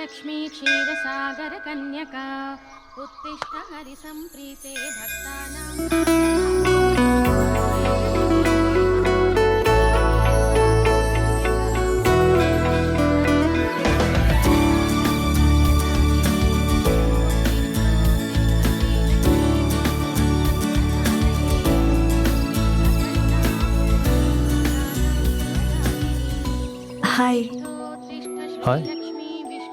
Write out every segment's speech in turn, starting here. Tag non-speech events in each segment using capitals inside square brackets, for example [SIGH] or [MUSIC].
लक्ष्मी क्षीर सागर कन्या उत्तिष्ठ हरिसम्प्रीते भक्तानाम् हाय हाय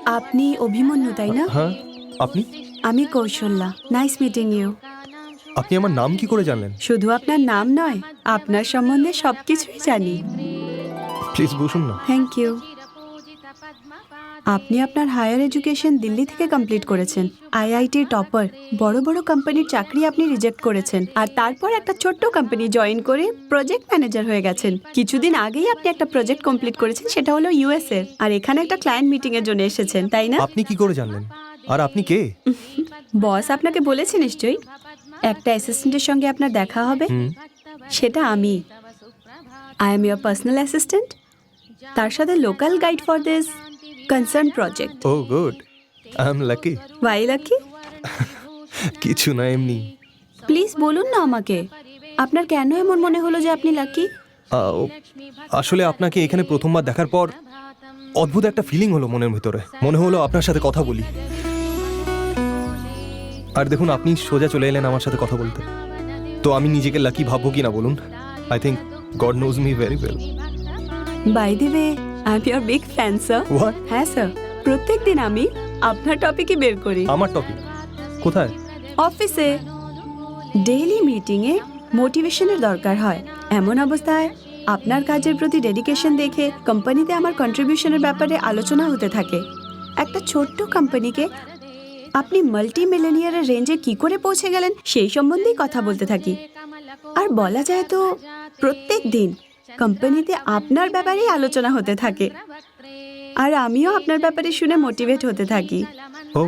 আপনি অভিমন্যু তাই না? হ্যাঁ আপনি? আমি কৌশল্যা নাইস মিটিং ইউ। আপনি আমার নাম কি করে জানলেন? শুধু আপনার নাম নয় আপনার সম্বন্ধে সবকিছুই জানি। প্লিজ বসুন না। Thank you. আপনি আপনার হায়ার এডুকেশন দিল্লি থেকে কমপ্লিট করেছেন। আইআইটি টপার বড় বড় কোম্পানির চাকরি আপনি রিজেক্ট করেছেন। আর তারপর একটা ছোট্ট কোম্পানি জয়েন করে প্রজেক্ট ম্যানেজার হয়ে গেছেন। কিছুদিন আগেই আপনি একটা প্রজেক্ট কমপ্লিট করেছেন সেটা হলো ইউএস এর আর এখানে একটা ক্লায়েন্ট মিটিং এর জন্য এসেছেন তাই না? আপনি কি করে জানলেন? আর আপনি কে? [LAUGHS] বস আপনাকে বলেছে নিশ্চয়ই। একটা অ্যাসিস্ট্যান্টের সঙ্গে আপনার দেখা হবে। সেটা আমি। I am your personal assistant তার সাথে local guide for this concern project oh good I am lucky why lucky কিছু না এমনি প্লিজ বলুন না আমাকে আপনার কেন এমন মনে হলো যে আপনি লাকি আসলে আপনাকে এখানে প্রথমবার দেখার পর অদ্ভুত একটা ফিলিং হলো মনের ভিতরে মনে হলো আপনার সাথে কথা বলি আর দেখুন আপনি সোজা চলে এলেন আমার সাথে কথা বলতে তো আমি নিজেকে লাকি ভাববো কি না বলুন I think God knows me very well by the way I am your big fan sir what হ্যাঁ স্যার প্রত্যেক দিন আমি আপনার টপিকই বের করি। আমার টপিক কোথায়? অফিসে ডেইলি মিটিংয়ে মোটিভেশনের দরকার হয়। এমন অবস্থায় আপনার কাজের প্রতি ডেডিকেশন দেখে কোম্পানিতে আমার কন্ট্রিবিউশনের ব্যাপারে আলোচনা হতে থাকে। একটা ছোট্ট কোম্পানিকে আপনি মাল্টি মিলেনিয়ারের রেঞ্জে কি করে পৌঁছে গেলেন সেই সম্বন্ধেই কথা বলতে থাকি। আর বলা যায় তো প্রত্যেক দিন কোম্পানিতে আপনার ব্যাপারেই আলোচনা হতে থাকে। আর আমিও আপনার ব্যাপারে শুনে মোটিভেট হতে থাকি। ও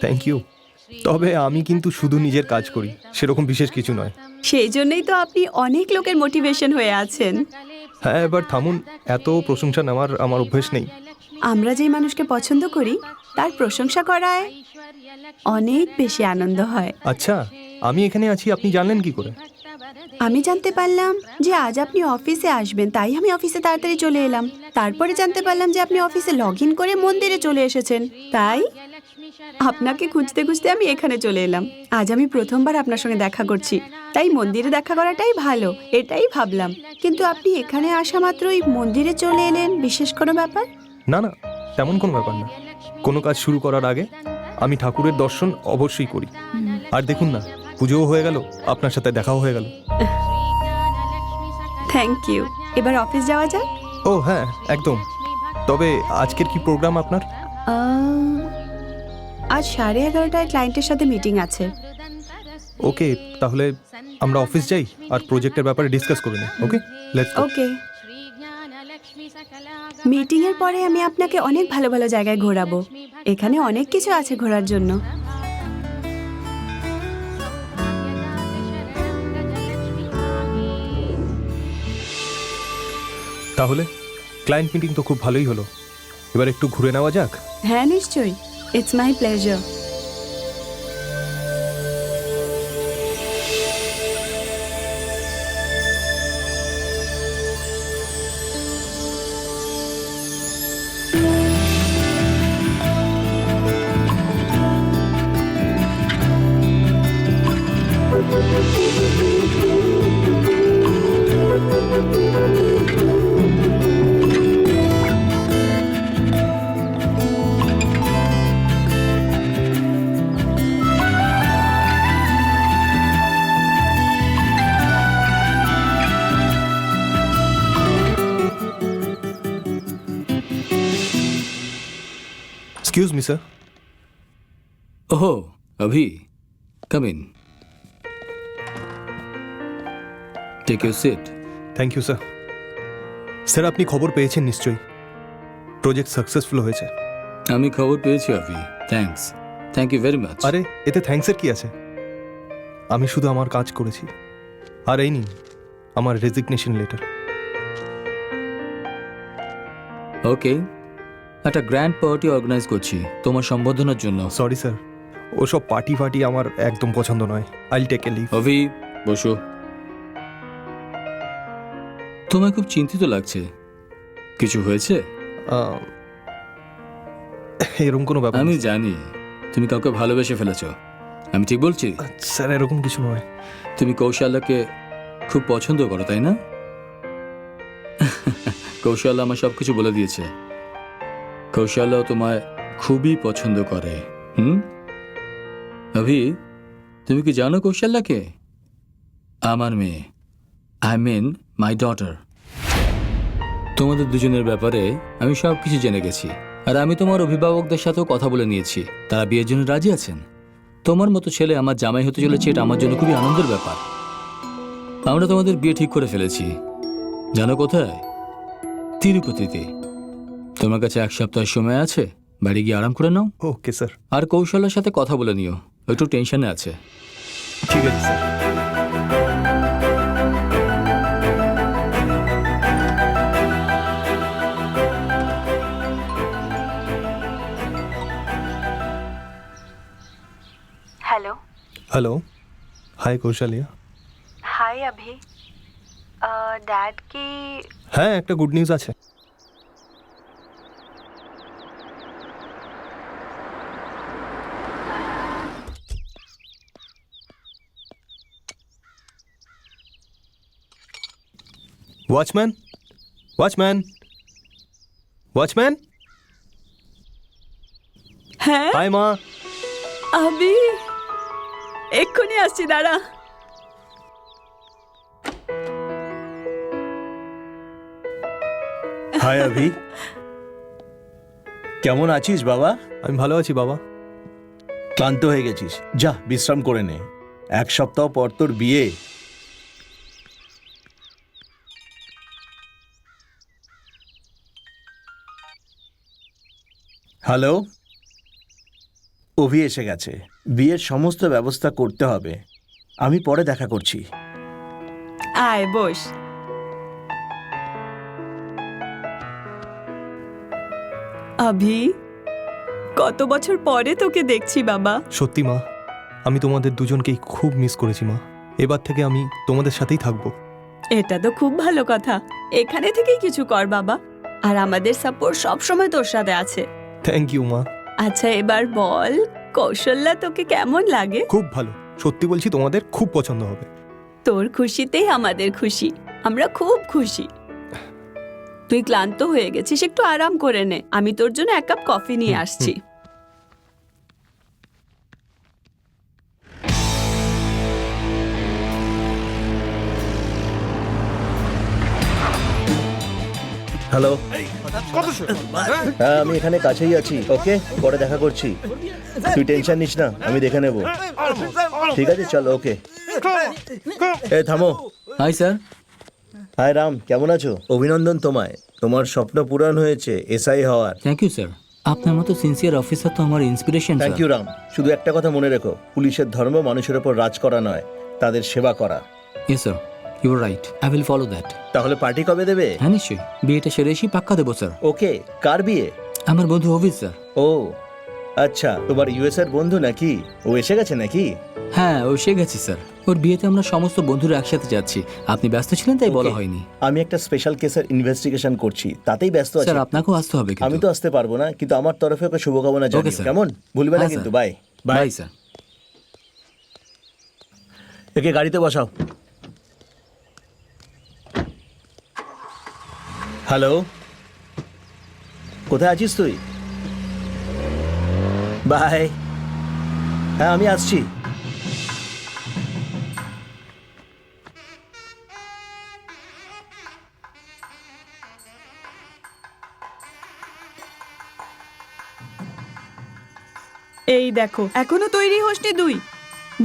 থ্যাংক ইউ তবে আমি কিন্তু শুধু নিজের কাজ করি সেরকম বিশেষ কিছু নয়। সেই জন্যই তো আপনি অনেক লোকের মোটিভেশন হয়ে আছেন। হ্যাঁ এবার থামুন এত প্রশংসা নেওয়ার আমার অভ্যেস নেই। আমরা যেই মানুষকে পছন্দ করি তার প্রশংসা করায় অনেক বেশি আনন্দ হয়। আচ্ছা আমি এখানে আছি আপনি জানলেন কি করে? আমি জানতে পারলাম যে আজ আপনি অফিসে আসবেন, তাই আমি অফিসে তাড়াতাড়ি চলে এলাম। তারপরে জানতে পারলাম যে আপনি অফিসে লগ ইন করে মন্দিরে চলে এসেছেন। তাই আপনাকে খুঁজতে খুঁজতে আমি এখানে চলে এলাম। আজ আমি প্রথমবার আপনার সঙ্গে দেখা করছি। তাই মন্দিরে দেখা করাটাই ভালো, এটাই ভাবলাম। কিন্তু আপনি এখানে আসা মাত্রই মন্দিরে চলে এলেন, বিশেষ কোনো ব্যাপার? না না, তেমন কোনো ব্যাপার না। কোনো কাজ শুরু করার আগে আমি ঠাকুরের দর্শন অবশ্যই করি। আর দেখুন না, পুজোও হয়ে গেল, আপনার সাথে দেখাও হয়ে গেল। থ্যাংক ইউ এবার অফিস যাওয়া যাক? ও হ্যাঁ একদম। তবে আজকের কি প্রোগ্রাম আপনার? আহ, আজ সাড়ে এগারোটায় ক্লায়েন্টের সাথে মিটিং আছে। ওকে তাহলে আমরা অফিস যাই আর প্রজেক্টের ব্যাপারে ডিসকাস করে নিই ওকে লেটস ওকে মিটিং এর পরে আমি আপনাকে অনেক ভালো ভালো জায়গায় ঘোরাবো। এখানে অনেক কিছু আছে ঘোরার জন্য। তাহলে ক্লায়েন্ট মিটিং তো খুব ভালোই হলো। এবার একটু ঘুরে নেওয়া যাক? হ্যাঁ নিশ্চয়ই। It's my pleasure excuse me sir Oh, Abhi, come in. Take your seat. Thank you sir sir আপনি খবর পেয়েছেন নিশ্চয়ই। প্রজেক্ট সাকসেসফুল হয়েছে। আমি খবর পেয়েছি Abhi thanks thank you very much আরে এতে থ্যাঙ্কসের কি আছে? আমি শুধু আমার কাজ করেছি। আর এই নিন আমার রেজিগনেশন লেটার ওকে একটা গ্র্যান্ড পার্টি অর্গানাইজ করছি তোমার সম্বোধনার জন্য। সরি স্যার ওসব পার্টি ফার্টি আমার একদম পছন্দ নয়। আইল টেক এ লিভ অভি বসো। তোমায় খুব চিন্তিত লাগছে। কিছু হয়েছে? এরকম কোনো ব্যাপার আমি জানি। তুমি কাউকে ভালোবেসে ফেলেছো। আমি ঠিক বলছি? স্যার এরকম কিছু নয়। তুমি কৌশালাকে খুব পছন্দ করো তাই না? কৌশালা আমার সব কিছু বলে দিয়েছে। কৌশালাও তোমায় খুবই পছন্দ করে। হুম? অভি, তুমি কি জানো কৌশালাকে আমার মেয়ে। আই মিন মাই ডটার তোমাদের দুজনের ব্যাপারে আমি সব কিছু জেনে গেছি। আর আমি তোমার অভিভাবকদের সাথেও কথা বলে নিয়েছি। তারা বিয়ের জন্য রাজি আছেন। তোমার মতো ছেলে আমার জামাই হতে চলেছে, এটা আমার জন্য খুবই আনন্দের ব্যাপার। আমরা তোমাদের বিয়ে ঠিক করে ফেলেছি। জানো কোথায়? তিরুপতিতে। তোমার কাছে এক সপ্তাহ সময় আছে? বাড়ি গিয়ে আরাম করে নাও। ওকে স্যার আর কৌশলের সাথে কথা বলে নিও। একটু টেনশনে আছে। ঠিক আছে sir hello hello hi Kaushalya hi Abhi dad কি হ্যাঁ একটা গুড নিউজ আছে। ওয়াচম্যান ওয়াচম্যান ওয়াচম্যান হ্যাঁ? হাই মা আবি এক্ষুনি আসছি দাঁড়া। হাই অভি কেমন আছিস বাবা? আমি ভালো আছি বাবা। ক্লান্ত হয়ে গেছিস। যা বিশ্রাম করে নে। এক সপ্তাহ পর তোর বিয়ে। হ্যালো? অভি এসে গেছে। বিয়ের সমস্ত ব্যবস্থা করতে হবে। আমি পরে দেখা করছি। আয় বস। আভি কত বছর পরে তোকে দেখছি বাবা। সত্যি মা। আমি তোমাদের দুজনকেই খুব মিস করেছি মা। এবার থেকে আমি তোমাদের সাথেই থাকব। এটা তো খুব ভালো কথা। এখানে থেকেই কিছু কর বাবা। আর আমাদের সাপোর্ট সব সময় তোর সাথে আছে। থ্যাংক ইউ মা আচ্ছা এবার বল কৌশল্যা তোকে কেমন লাগে? খুব ভালো। সত্যি বলছি তোমাদের খুব পছন্দ হবে। তোর খুশিতেই আমাদের খুশি। আমরা খুব খুশি। তুই ক্লান্ত হয়ে গেছিস একটু আরাম করে নে। আমি তোর জন্য এক কাপ কফি নিয়ে আসছি। হ্যালো। হ্যাঁ আমি এখানে কাছেই আছি। ওকে পরে দেখা করছি। তুই টেনশন নিস না আমি দেখে নেব। ঠিক আছে চলো ওকে। এ থামো। Hi sir. হাই রাম কেমন আছো? অভিনন্দন তোমায়। তোমার স্বপ্ন পূরণ হয়েছে এসআই হওয়ার। থ্যাংক ইউ স্যার আপনার মতো সিনসিয়ার অফিসার তো আমার ইন্সপিরেশন থ্যাংক ইউ রাম। শুধু একটা কথা মনে রেখো। পুলিশের ধর্ম মানুষের ওপর রাজ করা নয় তাদের সেবা করা। Yes sir you right I will follow that তাহলে পার্টি কবে দেবে? হ্যাঁ নিশ্চয়ই। বিয়েটা সেরে এসে পাক্কা দেবো স্যার ওকে কার বিয়ে? আমার বন্ধু অভিজ স্যার ও আচ্ছা তোমার ইউএস এর বন্ধু নাকি? ও এসে গেছে নাকি? হ্যাঁ ও সে গেছি স্যার ওর বিয়েতে আমরা সমস্ত বন্ধুরা একসাথে যাচ্ছি। আপনি ব্যস্ত ছিলেন তাই বলা হয়নি। আমি একটা স্পেশাল কেসের ইনভেস্টিগেশন করছি। তাতেই ব্যস্ত আছি। স্যার আপনাকেও আসতে হবে আমি তো আসতে পারব না কিন্তু আমার তরফে ওকে শুভকামনা জানি sir. কেমন? ভুলবে না হ্যাঁ, কিন্তু বাই বাই স্যার একে গাড়িতে বসাও। হ্যালো? কোথায় আছিস তুই? বাই। হ্যাঁ আমি আসছি। এই দেখো এখনও তৈরি হসনি দুই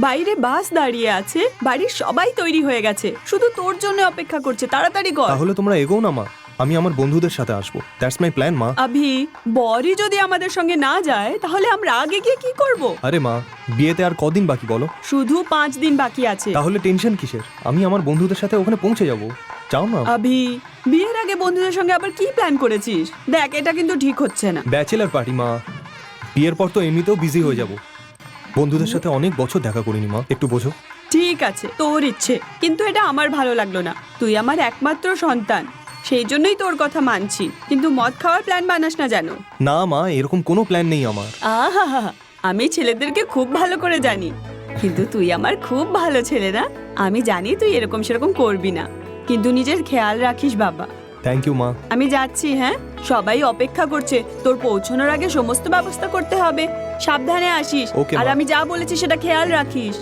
বাইরে বাস দাঁড়িয়ে আছে বাড়ির সবাই তৈরি হয়ে গেছে। শুধু তোর জন্য অপেক্ষা করছে তাড়াতাড়ি কর। তাহলে তোমরা এগোও না মা। আমি আমার বন্ধুদের সাথে আসব। দ্যাটস মাই প্ল্যান মা। আভি বরই যদি আমাদের সঙ্গে না যায় তাহলে আমরা আগে গিয়ে কি করব? আরে মা বিয়েতে আর কদিন বাকি বলো? শুধু পাঁচ দিন বাকি আছে। তাহলে টেনশন কিসের? আমি আমার বন্ধুদের সাথে ওখানে পৌঁছে যাব। চাও না আভি বিয়ের আগে বন্ধুদের সঙ্গে আবার কি প্ল্যান করেছিস? দেখ এটা কিন্তু ঠিক হচ্ছে না। ব্যাচেলার পার্টি মা। বিয়ের পর তো এমনিতেও বিজি হয়ে যাব। বন্ধুদের সাথে অনেক বছর দেখা করিনি মা। একটু বোঝো। ঠিক আছে তোর ইচ্ছে। কিন্তু এটা আমার ভালো লাগল না। তুই আমার একমাত্র সন্তান। সেই জন্যই তোর কথা মানছি। কিন্তু মদ খাওয়ার প্ল্যান বানাস না জানো। না মা এরকম কোনো প্ল্যান নেই আমার। আহা আমি ছেলেদেরকে খুব ভালো করে জানি। কিন্তু তুই আমার খুব ভালো ছেলে না? আমি জানি তুই এরকম সেরকম করবি না। কিন্তু নিজের খেয়াল রাখিস বাবা। থ্যাংক ইউ মা। আমি যাচ্ছি হ্যাঁ? সবাই অপেক্ষা করছে। তোর পৌঁছানোর আগে সমস্ত ব্যবস্থা করতে হবে। সাবধানে আসিস। Okay, আর মা। আমি যা বলেছি সেটা খেয়াল রাখিস।